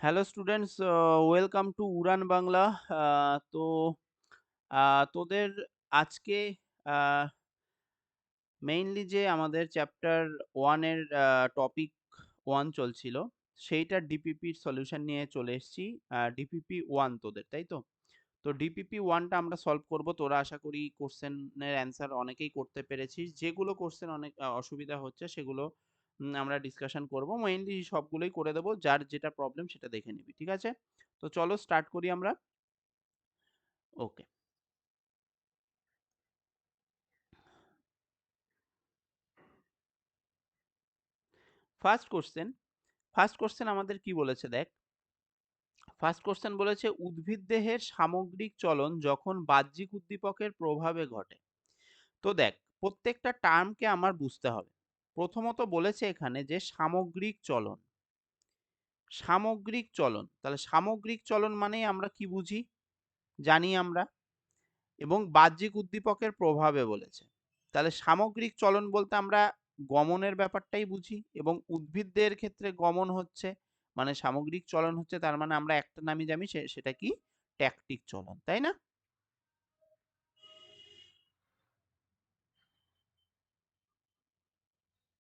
Hello students welcome to Udaan Bangla তো তোদের আজকে মেইনলি যে আমাদের চ্যাপ্টার ওয়ানের টপিক ওয়ান চলছিল সেইটার ডিপিপির সলিউশন নিয়ে চলে এসেছি। ডিপিপি ওয়ান তোদের, তাই তো? তো ডিপিপি ওয়ানটা আমরা সলভ করব। তোরা আশা করি কোশ্চেনের অ্যান্সার অনেকেই করতে পেরেছিস। যেগুলো কোশ্চেন অনেক অসুবিধা হচ্ছে, সেগুলো আমরা ডিসকাশন করব। মেইনলি সবগুলোই করে দেবো। যার যেটা প্রবলেম সেটা দেখে নিবি, ঠিক আছে? তো চলো স্টার্ট করি আমরা। Okay first question first question আমাদের কি বলেছে দেখ? ফার্স্ট কোশ্চেন বলেছে, উদ্ভিদ দেহের সামগ্রিক চলন যখন বাহ্যিক উদ্দীপকের প্রভাবে ঘটে। তো দেখ, প্রত্যেকটা টার্মকে আমার বুঝতে হবে। প্রথমত বলেছে এখানে যে সামগ্রিক চলন। সামগ্রিক চলন, তাহলে সামগ্রিক চলন মানেই আমরা কি বুঝি? জানি আমরা। এবং বাহ্যিক উদ্দীপকের প্রভাবে বলেছে। তাহলে সামগ্রিক চলন বলতে আমরা গমনের ব্যাপারটাই বুঝি এবং উদ্ভিদদের ক্ষেত্রে গমন হচ্ছে মানে সামগ্রিক চলন হচ্ছে, তার মানে আমরা একটা নামই জানি সেটা কি? ট্যাকটিক চলন, তাই না?